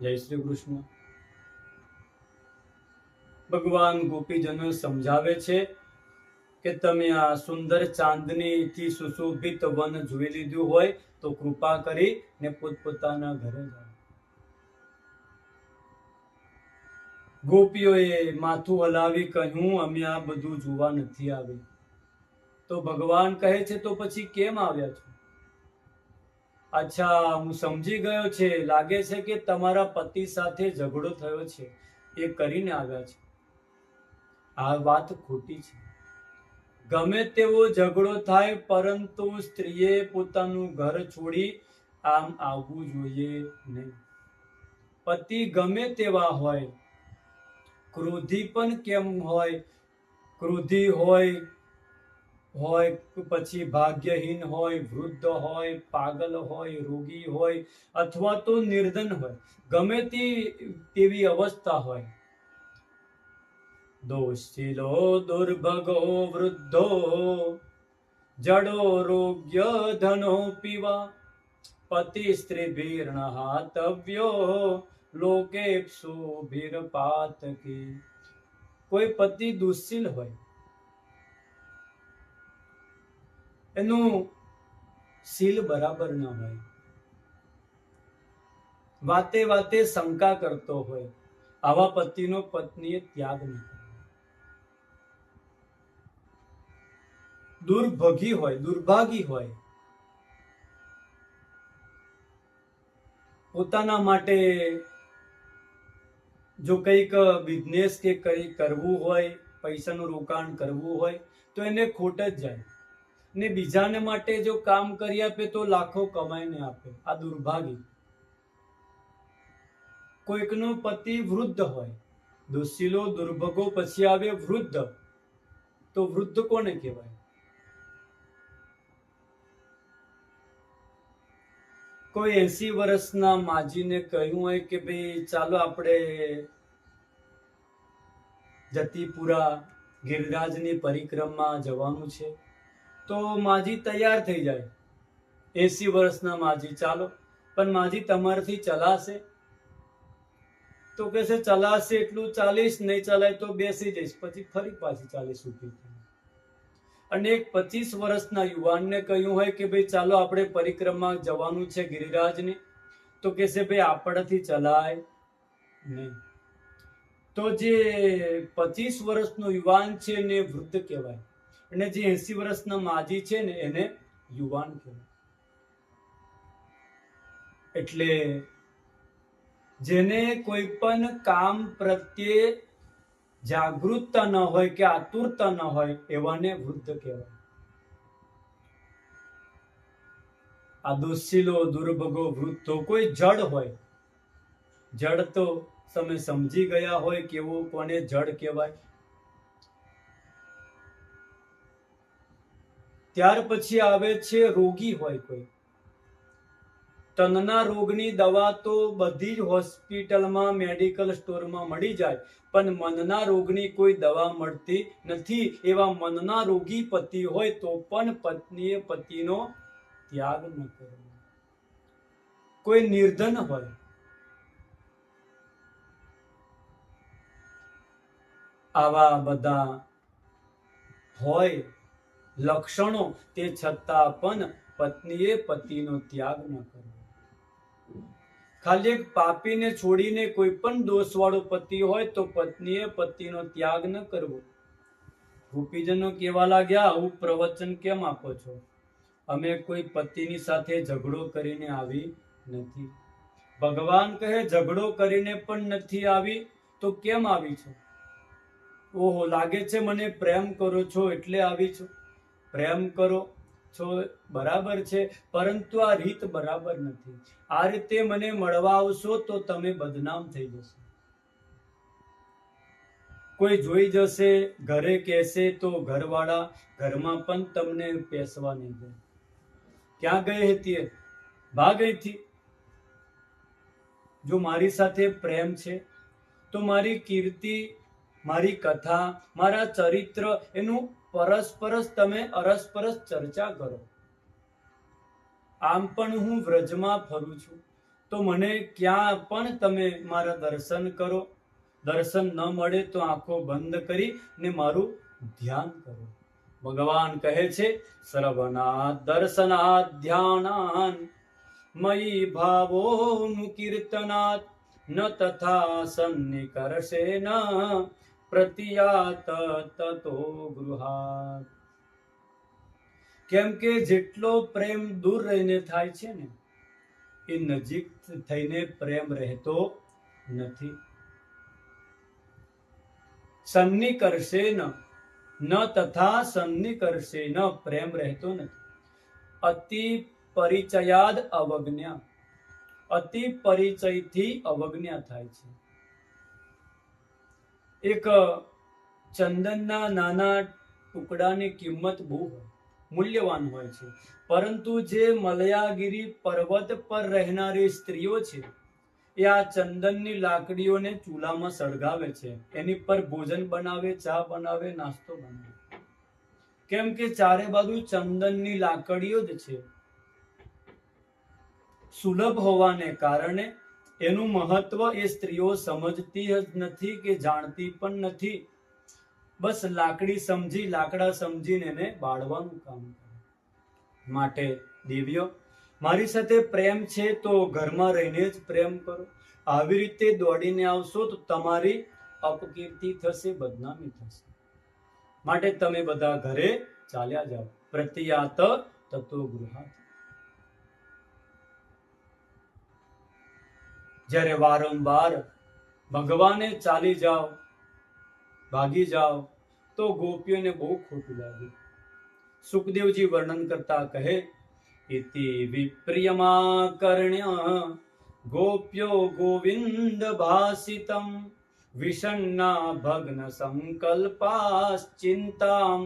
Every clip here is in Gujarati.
જય શ્રી કૃષ્ણ. ભગવાન ગોપીજનો સમજાવે છે કે તમે આ સુંદર ચાંદનીથી સુશોભિત વન જોઈ લીધું હોય તો કૃપા કરી ને પોતપોતાના ઘરે જાઓ. ગોપીઓએ માથું હલાવી કહ્યું, અમે આ બધું જોવા નથી આવી તો ભગવાન કહે છે, તો પછી કેમ આવ્યા છો? અચ્છા, હું સમજી ગયો છે. લાગે છે કે તમારા પતિ સાથે ઝઘડો થયો છે. એ કરીને આવ્યા છે. આ વાત ખોટી છે. ગમે તેવો ઝઘડો થાય, પરંતુ સ્ત્રીએ પોતાનું ઘર છોડી આમ આવવું જોઈએ નહીં. પતિ ગમે તેવા હોય, ક્રોધી પણ કેમ હોય? ક્રોધી હોય હોય, પછી ભાગ્યહીન હોય, વૃદ્ધ હોય, પાગલ હોય, રોગી હોય, અથવા તો નિર્ધન હોય. ગમે તેવી અવસ્થા હોય. દોષિલો, દુર્ભગો, વૃદ્ધો, જડો, રોગ્ય, ધનો, પીવા. પતિ સ્ત્રીભીર્ણ હાતવ્યો લોકે ભીર પાતકી કોઈ પતિ દુશ્ચિલ હોય એનું સીલ બરાબર ન હોય. વાતે વાતે શંકા કરતો હોય. આવા પતિનો પત્નીએ ત્યાગ ન દુર્ભગી હોય, દુર્ભાગી હોય. પોતાના માટે જો કંઈક બિઝનેસ કે કંઈ કરવું હોય, પૈસાનું રોકાણ કરવું હોય, તો એને ખોટ જ જાય. ને બીજાને માટે જો કામ કરી આપે તો લાખો કમાઈને આપે. આ દુર્ભાગ્ય. કોઈકનો પતિ વૃદ્ધ હોય દુશીલો દુર્ભગો પછી આવે વૃદ્ધ, તો વૃદ્ધ કોને કહેવાય? કોઈ એસી વર્ષના માજીને કહ્યું હોય કે ભાઈ, ચાલો આપણે જતીપુરા ગિરિરાજની પરિક્રમા જવાનું છે. તો માજી તૈયાર થઈ જાય. એસી વર્ષના માજી, ચાલો. પણ માજી તમારથી ચલાશે. તો કહેશે ચલાશે એટલું ચાલીસ, નહીં ચલાય તો બેસી જઈશ. પછી ફરી પાછી ચાલીસ ઊભી અને એક પચીસ વર્ષના યુવાનને કહ્યું હોય કે ભાઈ, ચાલો આપણે પરિક્રમા જવાનું છે ગિરિરાજની. તો કહેશે ભાઈ, આપણાથી ચલાય નહીં. તો જે પચીસ વર્ષનો યુવાન છે ને વૃદ્ધ કહેવાય. અને જે એસી વર્ષના માજી છે ને, એને યુવાન કહેવાય. એટલે જેને કોઈ પણ કામ પ્રત્યે જાગૃતતા ન હોય કે આતુરતા ન હોય, એવાને વૃદ્ધ કહેવાય. આ દુશીલો દુર્ભગો, વૃદ્ધો કોઈ જડ હોય. જડ તો તમે સમજી ગયા હોય કેવો કોને જડ કહેવાય? ત્યાર પછી આવે છે રોગી હોય કોઈ. તનના રોગની દવા તો બધી જ હોસ્પિટલમાં, મેડિકલ સ્ટોરમાં મળી જાય, પણ મનના રોગની કોઈ દવા મળતી નથી. એવા મનના રોગી પતિ હોય તો પણ પત્નીએ પતિનો ત્યાગ ન કરવો. કોઈ નિર્ધન હોય. આવા બધા હોય લક્ષણો તે છતાં પણ પત્નીએ પતિનો ત્યાગ ન કરવો. ખાલી એક પાપીને છોડીને કોઈ પણ દોષવાળો પતિ હોય તો પત્નીએ પતિનો ત્યાગ ન કરવો. ગોપીજનો કેવા લાગ્યા, આવું પ્રવચન કેમ આપો છો? અમે કોઈ પતિની સાથે ઝઘડો કરીને આવી નથી. ભગવાન કહે, ઝઘડો કરીને પણ નથી આવી, તો કેમ આવી છો? ઓહો, લાગે છે મને પ્રેમ કરો છો એટલે આવી છો. પ્રેમ કરો, છો, બરાબર છે, પરંતુ આ રીત બરાબર નથી. આ રીતે મને મળવા આવશો તો તમે બદનામ થઈ જશો. કોઈ જોઈ જશે, ઘરે કહેશે તો ઘરવાળા ઘરમાં પણ તમને પેસવા નહીં દે. ક્યાં ગઈ હતી? ભાગ હતી? જો મારી સાથે પ્રેમ છે, તો મારી કીર્તિ, મારી કથા, મારા ચરિત્ર એનું પરસ્પરસ તમે અરસપરસ ચર્ચા કરો. આમ પણ હું વ્રજમાં ફરું છું. તો મને ક્યાં પણ તમે મારા દર્શન કરો. દર્શન ન મળે તો આંખો બંધ કરી ને મારું ધ્યાન કરો. ભગવાન કહે છે સર્વના દર્શના ધ્યાનાન મયી ભાવો કીર્તનાત ન તથા સન્નિકર્ષે ન પ્રતિયાત તતો ગૃહાત. કેમ કે જેટલો પ્રેમ દૂર રહીને થાય છે ને, એ નજીક થઈને પ્રેમ રહેતો નથી. સન્નિકર્ષે ન ન તથા સન્નિકર્ષે ન પ્રેમ રહેતો નથી. અતિ પરિચયાદ અવજ્ઞા. અતિ પરિચયથી અવજ્ઞા થાય છે. એક ચંદનના નાના ટુકડાની કિંમત બહુ મૂલ્યવાન હોય છે. પરંતુ જે મલયાગીરી પર્વત પર રહેનારી સ્ત્રીઓ છે, એ આ ચંદનની લાકડીઓને ચૂલામાં સળગાવે છે. એની પર ભોજન બનાવે, ચા બનાવે, નાસ્તો બનાવે. કેમ કે ચારે બાજુ ચંદનની લાકડીઓ જ છે. સુલભ હોવાને કારણે એનું મહત્વ એ સ્ત્રીઓ સમજતી જ નથી કે જાણતી પણ નથી. બસ લાકડી સમજી, લાકડા સમજીને એને બાળવાનું કામ કરે. માટે દેવીઓ, મારી સાથે પ્રેમ છે તો ઘરમાં રહીને જ પ્રેમ કરો. આવી રીતે દોડીને આવશો તો તમારી અપકીર્તિ થશે, બદનામી થશે. માટે તમે બધા ઘરે ચાલ્યા જાઓ. પ્રત્યાત તત્વ ગૃહાત જ્યારે વારંવાર ભગવાને ચાલી જાઓ, ભાગી જાઓ, તો ગોપીઓને બહુ ખોટું લાગ્યું સુખદેવજી વર્ણન કરતા કહે, ઇતિ વિપ્રિયમાકર્ણ્ય ગોપ્યો ગોવિંદ ભાસિતમ, વિષન્ના ભગ્ન સંકલ્પાશ્ચિંતામ,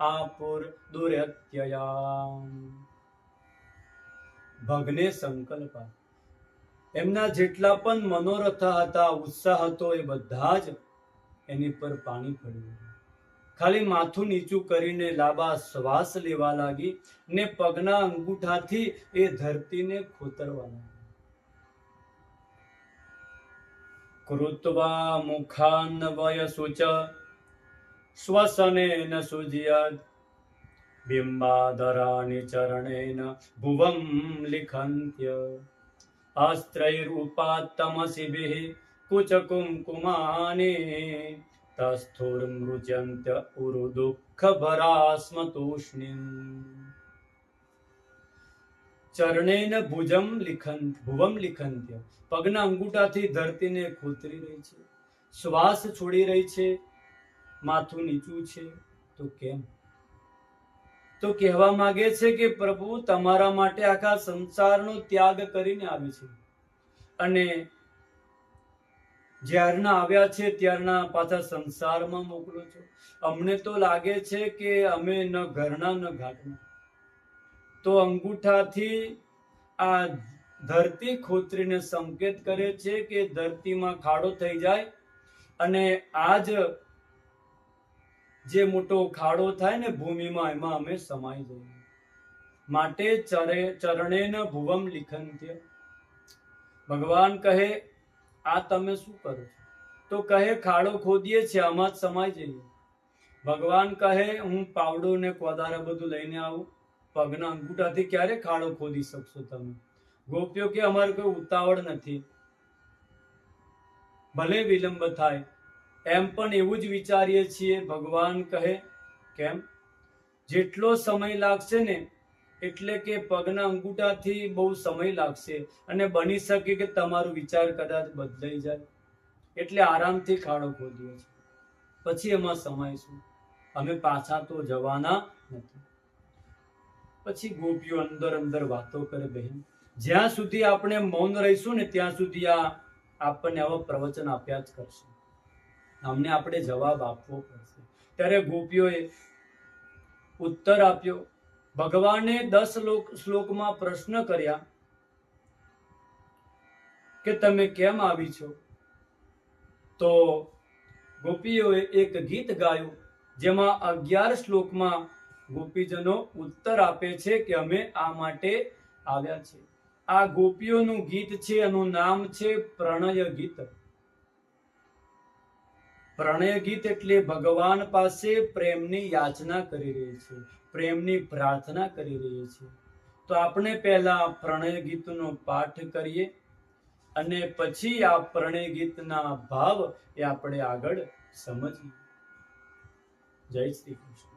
આપુર દુરત્યયામ ભગ્ને સંકલ્પા એમના જેટલા પણ મનોરથ હતા, ઉત્સાહ હતો, એ બધા જ એની પર પાણી પડ્યું. ખાલી માથું નીચું કરીને લાંબા શ્વાસ લેવા લાગી ને પગના અંગૂઠાથી એ ધરતીને ખોતરવા લાગી. કૃત્વા મુખાન્વય સુચ શ્વસનેન સુજ્યદ બિંબાદરાની ચરણેન ભુવમ લિખંત્ય. अस्त्रैरूपात्तमशिभिः कुचकुङ्कुमानि तस्थुर्मृजन्त्य उरुदुःखभरास्मतूष्णीम् ચરણેન ભુજમ લિખન ભુવમ લિખંત્ય પગના અંગૂઠાથી ધરતીને ખોતરી રહી છે શ્વાસ છોડી રહી છે માથું નીચું છે તો કેમ તો કહેવા માંગે છે કે પ્રભુ તમારા માટે આખા સંસારનો ત્યાગ કરીને આવે છે. અને જ્યારના આવ્યા છે ત્યારના પાછા સંસારમાં મોકલો છો. અમને તો લાગે છે કે અમે ન ઘરના ન ઘાટના. તો અંગૂઠાથી આ ધરતી ખોતરીને સંકેત કરે છે કે ધરતીમાં ખાડો થઈ જાય અને આજ મોટો ખાડો થાય ને ભૂમિમાં એમાં અમે સમાઈ જઈએ. માટે ચરે ચરણેન ભુવમ લિખંત્ય. ભગવાન કહે, આ તમે શું કરો છો? તો કહે, ખાડો ખોદીએ છીએ, આમાં જ સમાઈ જઈએ. ભગવાન કહે, હું પાવડો ને કોદારા બધું લઈને આવું. પગના અંગૂઠાથી ક્યારે ખાડો ખોદી શકશો તમે? ગોપીઓ કે, અમારે કોઈ ઉતાવળ નથી. ભલે વિલંબ થાય એમ પણ એવું જ વિચારીએ છીએ, ભગવાન કહે, કેમ? જેટલો સમય લાગશે ને, એટલે કે પગના અંગૂઠાથી બહુ સમય લાગશે અને બની શકે કે તમારો વિચાર કદાચ બદલાઈ જાય. એટલે આરામથી ખાડો ખોદ્યો છે. પછી એમાં સમાઈશું અમે પાછા તો જવાના નથી. પછી ગોપીઓ અંદર અંદર વાતો કરે બહેન, જ્યાં સુધી આપણે મૌન રહીશું ને, ત્યાં સુધી આ આપણને આવા પ્રવચન આપ્યા જ કરશે. અમને આપણે જવાબ આપવો પડશે. ત્યારે ગોપીઓએ ઉત્તર આપ્યો, ભગવાને દસ શ્લોકમાં પ્રશ્ન કર્યા કે તમે કેમ આવી છો? તો ગોપીઓએ એક ગીત ગાયું, જેમાં અગિયાર શ્લોકમાં ગોપીજનો ઉત્તર આપે છે કે અમે આ માટે આવ્યા છે આ ગોપીઓનું ગીત છે, એનું નામ છે પ્રણય ગીત. પ્રણય ગીત એટલે ભગવાન પાસે પ્રેમની યાચના કરી રહી છે, પ્રેમની પ્રાર્થના કરી રહી છે. તો આપણે પહેલા પ્રણય ગીતનો પાઠ કરીએ અને પછી આ પ્રણય ગીતના ભાવ એ આપણે આગળ સમજીએ. જય શ્રી કૃષ્ણ.